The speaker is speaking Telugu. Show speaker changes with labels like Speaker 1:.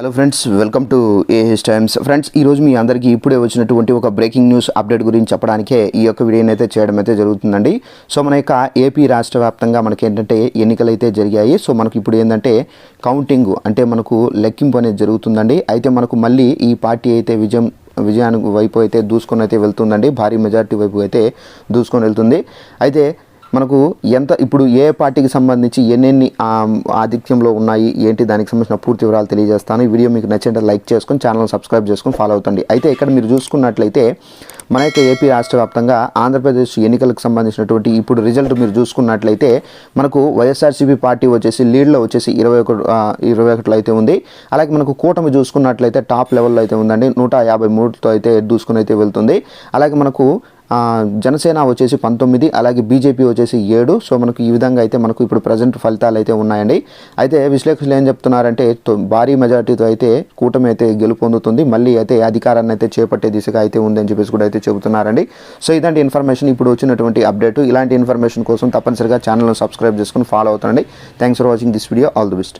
Speaker 1: Hello friends welcome to AH times friends ఈరోజు మీ అందరికీ ఇప్పుడే వచ్చినటువంటి ఒక బ్రేకింగ్ న్యూస్ అప్డేట్ గురించి చెప్పడానికే ఈ యొక్క వీడియోని అయితే చేయడం అయితే జరుగుతుందండి. సో మన యొక్క ఏపీ రాష్ట్ర వ్యాప్తంగా మనకి ఏంటంటే ఎన్నికలు అయితే జరిగాయి సో మనకి ఇప్పుడు ఏంటంటే కౌంటింగ్ అంటే మనకు లెక్కింపు అనేది జరుగుతుందండి. అయితే మనకు మళ్ళీ ఈ పార్టీ అయితే విజయం విజయానికి వైపు అయితే దూసుకొని అయితే వెళ్తుందండి. భారీ మెజారిటీ వైపు అయితే దూసుకొని వెళ్తుంది. అయితే మనకు ఎంత ఇప్పుడు ఏ పార్టీకి సంబంధించి ఎన్నెన్ని ఆధిక్యంలో ఉన్నాయి ఏంటి దానికి సంబంధించిన పూర్తి వివరాలు తెలియజేస్తాను. ఈ వీడియో మీకు నచ్చింటే లైక్ చేసుకొని ఛానల్ సబ్స్క్రైబ్ చేసుకొని ఫాలో అవుతండి. అయితే ఇక్కడ మీరు చూసుకున్నట్లయితే మన యొక్క ఏపీ రాష్ట్ర వ్యాప్తంగా ఆంధ్రప్రదేశ్ ఎన్నికలకు సంబంధించినటువంటి ఇప్పుడు రిజల్ట్ మీరు చూసుకున్నట్లయితే మనకు వైఎస్ఆర్సీపీ పార్టీ వచ్చేసి లీడ్లో వచ్చేసి ఇరవై ఒకటి ఇరవై ఒకటిలో అయితే ఉంది. అలాగే మనకు కూటమి చూసుకున్నట్లయితే టాప్ లెవెల్లో అయితే ఉందండి. నూట యాభై మూడుతో అయితే దూసుకుని అయితే వెళ్తుంది. అలాగే మనకు జనసేన వచ్చేసి పంతొమ్మిది అలాగే బీజేపీ వచ్చేసి ఏడు. సో మనకు ఈ విధంగా అయితే మనకు ఇప్పుడు ప్రజెంట్ ఫలితాలు అయితే ఉన్నాయండి. అయితే విశ్లేషకులు ఏం చెప్తున్నారంటే భారీ మెజార్టీతో అయితే కూటమి అయితే గెలుపొందుతుంది మళ్ళీ అయితే అధికారాన్ని అయితే చేపట్టే దిశగా అయితే ఉందని చెప్పేసి కూడా అయితే చెబుతున్నారండి. సో ఇలాంటి ఇన్ఫర్మేషన్ ఇప్పుడు వచ్చినటువంటి అప్డేట్ ఇలాంటి ఇన్ఫర్మేషన్ కోసం తప్పనిసరిగా ఛానల్ను సబ్స్క్రైబ్ చేసుకుని follow అవుతుండండి. Thanks for watching this video. All the best.